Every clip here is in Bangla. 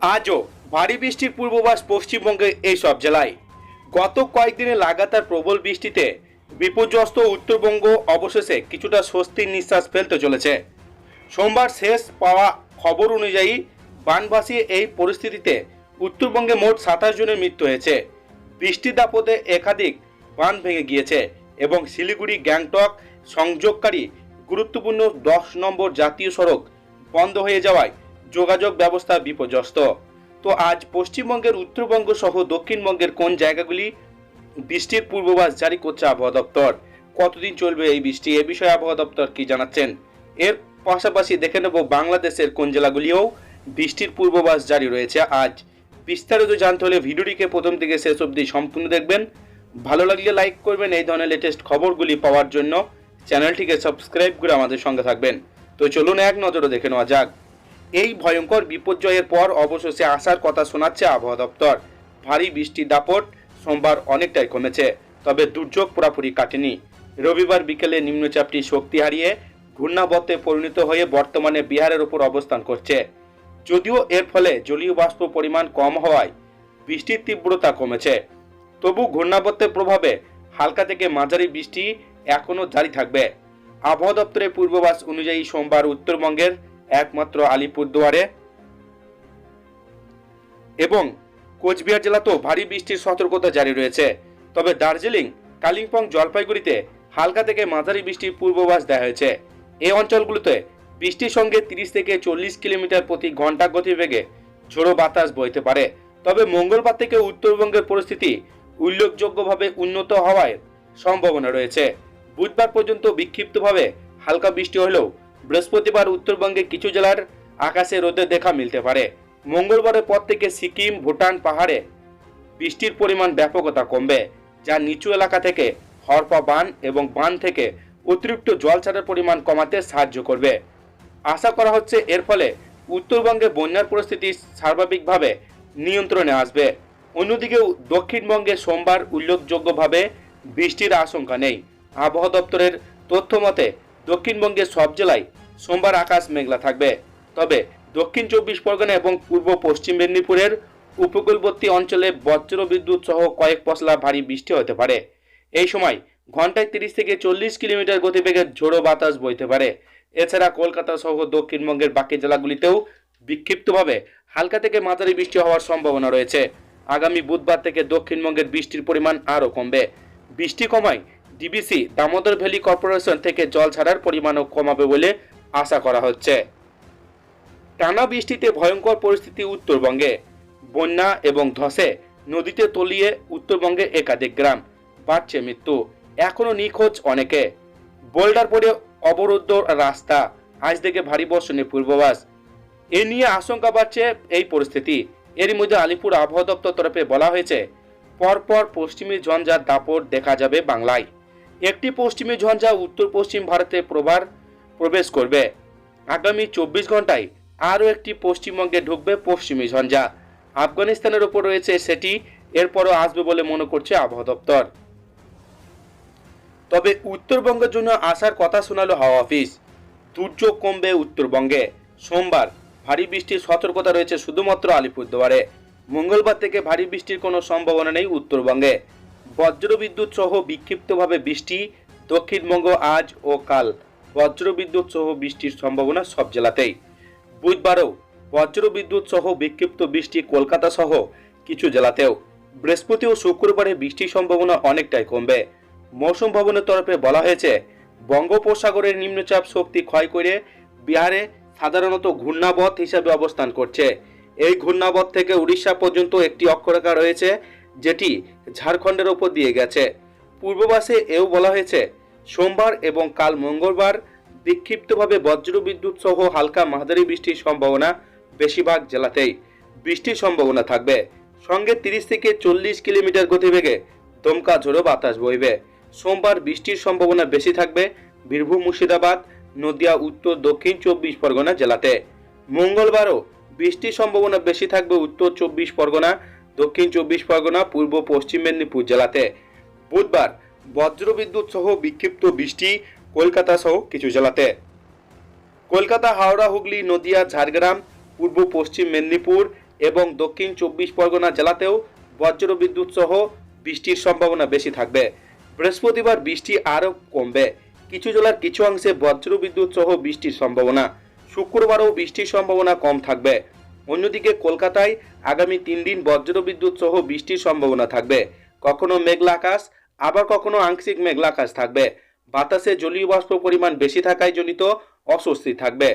আজও ভারী বৃষ্টির পূর্বাভাস পশ্চিমবঙ্গের এই সব জেলায়। গত কয়েকদিনে লাগাতার প্রবল বৃষ্টিতে বিপর্যস্ত উত্তরবঙ্গ অবশেষে কিছুটা স্বস্তির নিঃশ্বাস ফেলতে চলেছে। সোমবার শেষ পাওয়া খবর অনুযায়ী বানভাসী এই পরিস্থিতিতে উত্তরবঙ্গে মোট সাতাশ জনের মৃত্যু হয়েছে। বৃষ্টি দাপটে একাধিক বান ভেঙে গিয়েছে এবং শিলিগুড়ি, গ্যাংটক সংযোগকারী গুরুত্বপূর্ণ দশ নম্বর জাতীয় সড়ক বন্ধ হয়ে যাওয়ায় যোগাযোগ ব্যবস্থা বিপর্যস্ত। তো আজ পশ্চিমবঙ্গের উত্তরবঙ্গ সহ দক্ষিণবঙ্গের কোন জায়গাগুলি বৃষ্টির পূর্বাভাস জারি করছে আবহাওয়া দপ্তর? কতদিন চলবে এই বৃষ্টি? এ বিষয়ে আবহাওয়া দপ্তর কি জানাচ্ছেন? এর পাশাপাশি দেখে নেব বাংলাদেশের কোন জেলাগুলিও বৃষ্টির পূর্বাভাস জারি রয়েছে আজ। বিস্তারিত জানতে হলে ভিডিওটিকে প্রথম থেকে শেষ অবধি সম্পূর্ণ দেখবেন। ভালো লাগলে লাইক করবেন, এই ধরনের লেটেস্ট খবরগুলি পাওয়ার জন্য চ্যানেলটিকে সাবস্ক্রাইব করে আমাদের সঙ্গে থাকবেন। তো চলুন এক নজরে দেখে নেওয়া যাক। এই ভয়ঙ্কর বিপর্যয়ের পর অবশেষে আসার কথা শোনাচ্ছে আবহাওয়া দপ্তর। ভারী বৃষ্টির দাপট সোমবার অনেকটাই কমেছে, তবে দুর্যোগ পুরাপুরি কাটেনি। রবিবার বিকেলে নিম্নচাপটি শক্তি হারিয়ে ঘূর্ণাবর্তে পরিণত হয়ে বর্তমানে বিহারের উপর অবস্থান করছে। যদিও এর ফলে জলীয় বাষ্প পরিমাণ কম হওয়ায় বৃষ্টির তীব্রতা কমেছে। তবু ঘূর্ণাবর্তের প্রভাবে হালকা থেকে মাঝারি বৃষ্টি এখনও জারি থাকবে। আবহাওয়া দপ্তরের পূর্বাভাস অনুযায়ী সোমবার উত্তরবঙ্গের একমাত্র আলিপুরদুয়ারে। এবং কোচবিহার জেলাতেও ভারী বৃষ্টির সতর্কতা জারি রয়েছে। তবে দার্জিলিং, কালিম্পং, জলপাইগুড়িতে হালকা থেকে মাঝারি বৃষ্টির পূর্বাভাস দেওয়া হয়েছে। এই অঞ্চলগুলোতে বৃষ্টির সঙ্গে তিরিশ থেকে চল্লিশ কিলোমিটার প্রতি ঘণ্টা গতিবেগে ঝোড়ো বাতাস বইতে পারে। তবে মঙ্গলবার থেকে উত্তরবঙ্গের পরিস্থিতি উল্লেখযোগ্যভাবে উন্নত হওয়ার সম্ভাবনা রয়েছে। বুধবার পর্যন্ত বিক্ষিপ্তভাবে হালকা বৃষ্টি হলেও বৃহস্পতিবার উত্তরবঙ্গে কিছু জেলার আকাশে রোদের দেখা মিলতে পারে। মঙ্গলবারের পর থেকে সিকিম, ভুটান পাহাড়ে বৃষ্টির পরিমাণ ব্যাপকতা কমবে, যা নিচু এলাকা থেকে হরপা বান এবং বান থেকে অতিরিক্ত জল পরিমাণ কমাতে সাহায্য করবে। আশা করা হচ্ছে এর ফলে উত্তরবঙ্গে বন্যার পরিস্থিতি স্বাভাবিকভাবে নিয়ন্ত্রণে আসবে। অন্যদিকে দক্ষিণবঙ্গে সোমবার উল্লেখযোগ্যভাবে বৃষ্টির আশঙ্কা নেই। আবহাওয়া দপ্তরের তথ্য মতে দক্ষিণবঙ্গের সব জেলায় সোমবার আকাশ মেঘলা থাকবে। তবে দক্ষিণ চব্বিশ পরগনা এবং পূর্ব পশ্চিম মেদিনীপুরের উপকূলবর্তী অঞ্চলে বজ্র বিদ্যুৎ সহ কয়েক পশলা ভারী বৃষ্টি হতে পারে। এই সময় ঘন্টায় তিরিশ থেকে চল্লিশ কিলোমিটার গতিবেগে ঝোড়ো বাতাস বইতে পারে। এছাড়া কলকাতা সহ দক্ষিণবঙ্গের বাকি জেলাগুলিতেও বিক্ষিপ্তভাবে হালকা থেকে মাঝারি বৃষ্টি হওয়ার সম্ভাবনা রয়েছে। আগামী বুধবার থেকে দক্ষিণবঙ্গের বৃষ্টির পরিমাণ আরও কমবে। বৃষ্টি কমায় ডিবিসি দামোদর ভ্যালি কর্পোরেশন থেকে জল ছাড়ার পরিমাণও কমাবে বলে আশা করা হচ্ছে। টানা বৃষ্টিতে ভয়ঙ্কর পরিস্থিতি উত্তরবঙ্গে। বন্যা এবং ধসে নদীতে তলিয়ে উত্তরবঙ্গে একাধিক গ্রাম বাড়ছে মৃত্যু। এখনও নিখোঁজ অনেকে। বোল্ডার পরে অবরুদ্ধ রাস্তা। আজ থেকে ভারী বর্ষণের পূর্বাভাস। এ নিয়ে আশঙ্কা বাড়ছে এই পরিস্থিতি। এরই মধ্যে আলিপুর আবহাওয়া দপ্তর তরফে বলা হয়েছে, পরপর পশ্চিমী ঝঞ্ঝার দাপট দেখা যাবে বাংলায়। একটি পশ্চিমী ঝঞ্ঝা উত্তর পশ্চিম ভারতে প্রবার প্রবেশ করবে। আগামী চব্বিশ ঘন্টায় আরও একটি পশ্চিমবঙ্গে ঢুকবে পশ্চিমী ঝঞ্ঝা। আফগানিস্তানের ওপর রয়েছে সেটি, এরপরও আসবে বলে মনে করছে আবহাওয়া দপ্তর। তবে উত্তরবঙ্গের জন্য আসার কথা শোনালো হাওয়া অফিস। দুর্যোগ কমবে উত্তরবঙ্গে। সোমবার ভারী বৃষ্টির সতর্কতা রয়েছে শুধুমাত্র আলিপুরদুয়ারে। মঙ্গলবার থেকে ভারী বৃষ্টির কোনো সম্ভাবনা নেই উত্তরবঙ্গে। বজ্রবিদ্যুৎ সহ বিক্ষিপ্তভাবে বৃষ্টি দক্ষিণবঙ্গ আজ ও কাল। বজ্রবিদ্যুৎ সহ বৃষ্টির সম্ভাবনা সব জেলাতেই। বুধবারও বজ্রবিদ্যুৎ সহ বিক্ষিপ্ত বৃষ্টি কলকাতা সহ কিছু জেলাতেও। বৃহস্পতি ও শুক্রবারে বৃষ্টির সম্ভাবনা অনেকটাই কমবে। মৌসুম ভবনের তরফে বলা হয়েছে, বঙ্গোপসাগরের নিম্নচাপ শক্তি ক্ষয় করে বিহারে সাধারণত ঘূর্ণাবধ হিসাবে অবস্থান করছে। এই ঘূর্ণাবধ থেকে উড়িষ্যা পর্যন্ত একটি অক্ষরেখা রয়েছে, যেটি ঝাড়খণ্ডের ওপর দিয়ে গেছে। পূর্ববাসে এও বলা হয়েছে সোমবার এবং কাল মঙ্গলবার বিক্ষিপ্তভাবে বজ্রবিদ্যুৎ সহ হালকা মাঝারি বৃষ্টির সম্ভাবনা বেশিরভাগ জেলাতেই। বৃষ্টির সম্ভাবনা থাকবে। সঙ্গে তিরিশ থেকে চল্লিশ কিলোমিটার গতিবেগে দমকা ঝোড়ো বাতাস বইবে। সোমবার বৃষ্টির সম্ভাবনা বেশি থাকবে বীরভূম, মুর্শিদাবাদ, নদিয়া, উত্তর, দক্ষিণ চব্বিশ পরগনা জেলাতে। মঙ্গলবারও বৃষ্টির সম্ভাবনা বেশি থাকবে উত্তর চব্বিশ পরগনা, দক্ষিণ চব্বিশ পরগনা, পূর্ব পশ্চিম মেদিনীপুর জেলাতে। বুধবার বজ্রবিদ্যুৎ সহ বিক্ষিপ্ত বৃষ্টি কলকাতা সহ কিছু জেলাতে। কলকাতা, হাওড়া, হুগলি, নদিয়া, ঝাড়গ্রাম, পূর্ব পশ্চিম মেদিনীপুর এবং দক্ষিণ চব্বিশ পরগনা জেলাতেও বজ্র বিদ্যুৎ সহ বৃষ্টির সম্ভাবনা বেশি থাকবে। বৃহস্পতিবার বৃষ্টি আরও কমবে। কিছু জেলার কিছু অংশে বজ্র বিদ্যুৎ সহ বৃষ্টির সম্ভাবনা। শুক্রবারও বৃষ্টির সম্ভাবনা কম থাকবে। অন্যদিকে কলকাতায় আগামী তিন দিন বজ্র বিদ্যুৎ সহ বৃষ্টির সম্ভাবনা থাকবে। কখনো মেঘলা আকাশ আবার কখনো আংশিক মেঘলা আকাশ থাকবে। বাতাসে জলীয় বাষ্প পরিমাণ বেশি থাকায় জনিত অস্বস্তি থাকবে।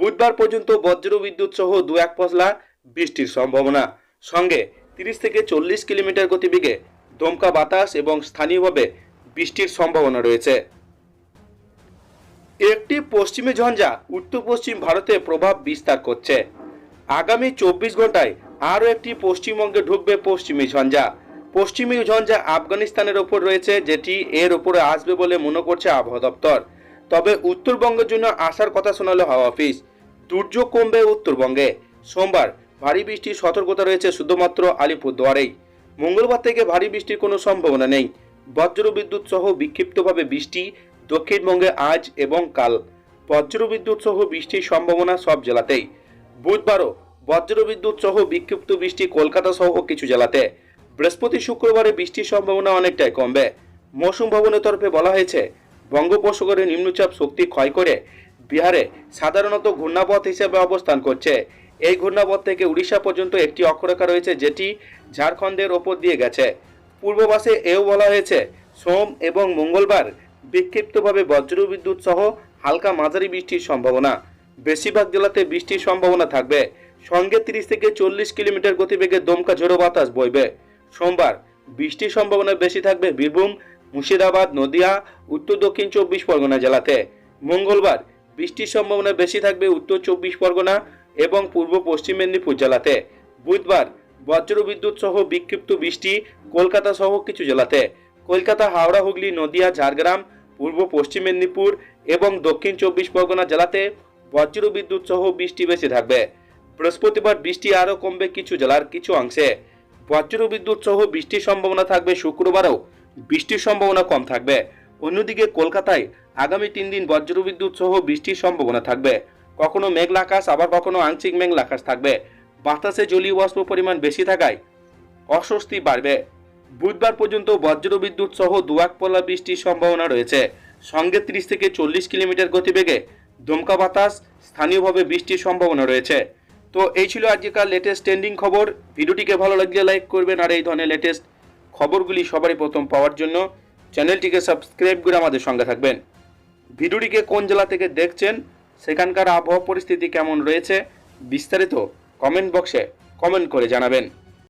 বুধবার পর্যন্ত বজ্র বিদ্যুৎ সহ দু এক পশলা বৃষ্টির সম্ভাবনা। সঙ্গে তিরিশ থেকে চল্লিশ কিলোমিটার গতিবেগে দমকা বাতাস এবং স্থানীয়ভাবে বৃষ্টির সম্ভাবনা রয়েছে। একটি পশ্চিমী ঝঞ্ঝা উত্তর পশ্চিম ভারতে প্রভাব বিস্তার করছে। আগামী চব্বিশ ঘন্টায় আরও একটি পশ্চিমবঙ্গে ঢুকবে পশ্চিমী ঝঞ্ঝা। পশ্চিমী ঝঞ্ঝা আফগানিস্তানের ওপর রয়েছে, যেটি এর ওপরে আসবে বলে মনে করছে আবহাওয়া দপ্তর। তবে উত্তরবঙ্গের জন্য আসার কথা শোনালো হাওয়া অফিস। দুর্যোগ কমবে উত্তরবঙ্গে। সোমবার ভারী বৃষ্টির সতর্কতা রয়েছে শুধুমাত্র আলিপুরদুয়ারেই। মঙ্গলবার থেকে ভারী বৃষ্টির কোনো সম্ভাবনা নেই। বজ্র বিদ্যুৎ সহ বিক্ষিপ্তভাবে বৃষ্টি দক্ষিণবঙ্গে আজ এবং কাল। বজ্র বিদ্যুৎ সহ বৃষ্টির সম্ভাবনা সব জেলাতেই। বুধবারও বজ্র বিদ্যুৎ সহ বিক্ষিপ্ত বৃষ্টি কলকাতা সহ কিছু জেলাতে। বৃহস্পতি শুক্রবারে বৃষ্টির সম্ভাবনা অনেকটাই কমবে। মৌসুম ভবনের তরফে বলা হয়েছে, বঙ্গোপসাগরে নিম্নচাপ শক্তি ক্ষয় করে বিহারে সাধারণত ঘূর্ণাপথ হিসেবে অবস্থান করছে। এই ঘূর্ণাপথ থেকে উড়িষ্যা পর্যন্ত একটি অক্ষরেখা রয়েছে যেটি ঝাড়খণ্ডের ওপর দিয়ে গেছে। পূর্ববাসে এও বলা হয়েছে, সোম এবং মঙ্গলবার বিক্ষিপ্তভাবে বজ্রবিদ্যুৎ সহ হালকা মাঝারি বৃষ্টির সম্ভাবনা। বেশিরভাগ জেলাতে বৃষ্টির সম্ভাবনা থাকবে। সঙ্গে তিরিশ থেকে চল্লিশ কিলোমিটার গতিবেগে দমকা ঝোড়ো বাতাস বইবে। সোমবার বৃষ্টির সম্ভাবনা বেশি থাকবে বীরভূম, মুর্শিদাবাদ, নদিয়া, উত্তর দক্ষিণ চব্বিশ পরগনা জেলাতে। মঙ্গলবার বৃষ্টির সম্ভাবনা বেশি থাকবে উত্তর চব্বিশ পরগনা এবং পূর্ব পশ্চিম মেদিনীপুর জেলাতে। বুধবার বজ্র বিদ্যুৎ সহ বিক্ষিপ্ত বৃষ্টি কলকাতা সহ কিছু জেলাতে। কলকাতা, হাওড়া, হুগলি, নদিয়া, ঝাড়গ্রাম, পূর্ব পশ্চিম মেদিনীপুর এবং দক্ষিণ চব্বিশ পরগনা জেলাতে বজ্র বিদ্যুৎ সহ বৃষ্টি বেশি থাকবে। বৃহস্পতিবার বৃষ্টি আরও কমবে কিছু জেলার কিছু অংশে। বজ্র বিদ্যুৎ সহ বৃষ্টির সম্ভাবনা থাকবে শুক্রবারও। বৃষ্টির সম্ভাবনা কম থাকবে। অন্যদিকে কলকাতায় আগামী তিন দিন বজ্র বিদ্যুৎ সহ বৃষ্টির সম্ভাবনা থাকবে। কখনো মেঘলা আকাশ, আবার কখনো আংশিক মেঘলা আকাশ থাকবে। বাতাসে জলীয় বাষ্প পরিমাণ বেশি থাকায় অস্বস্তি বাড়বে। বুধবার পর্যন্ত বজ্র বিদ্যুৎ সহ দুয়াক পলা বৃষ্টির সম্ভাবনা রয়েছে। সঙ্গে তিরিশ থেকে চল্লিশ কিলোমিটার গতিবেগে দমকা বাতাস, স্থানীয়ভাবে বৃষ্টির সম্ভাবনা রয়েছে। তো এই ছিল আজকেকার লেটেস্ট ট্রেন্ডিং খবর। ভিডিওটিকে ভালো লাগলে লাইক করবেন আর এই ধরনের লেটেস্ট খবরগুলি সবারই প্রথম পাওয়ার জন্য চ্যানেলটিকে সাবস্ক্রাইব করে আমাদের সঙ্গে থাকবেন। ভিডিওটিকে কোন জেলা থেকে দেখছেন, সেখানকার আবহাওয়া পরিস্থিতি কেমন রয়েছে, বিস্তারিত কমেন্ট বক্সে কমেন্ট করে জানাবেন।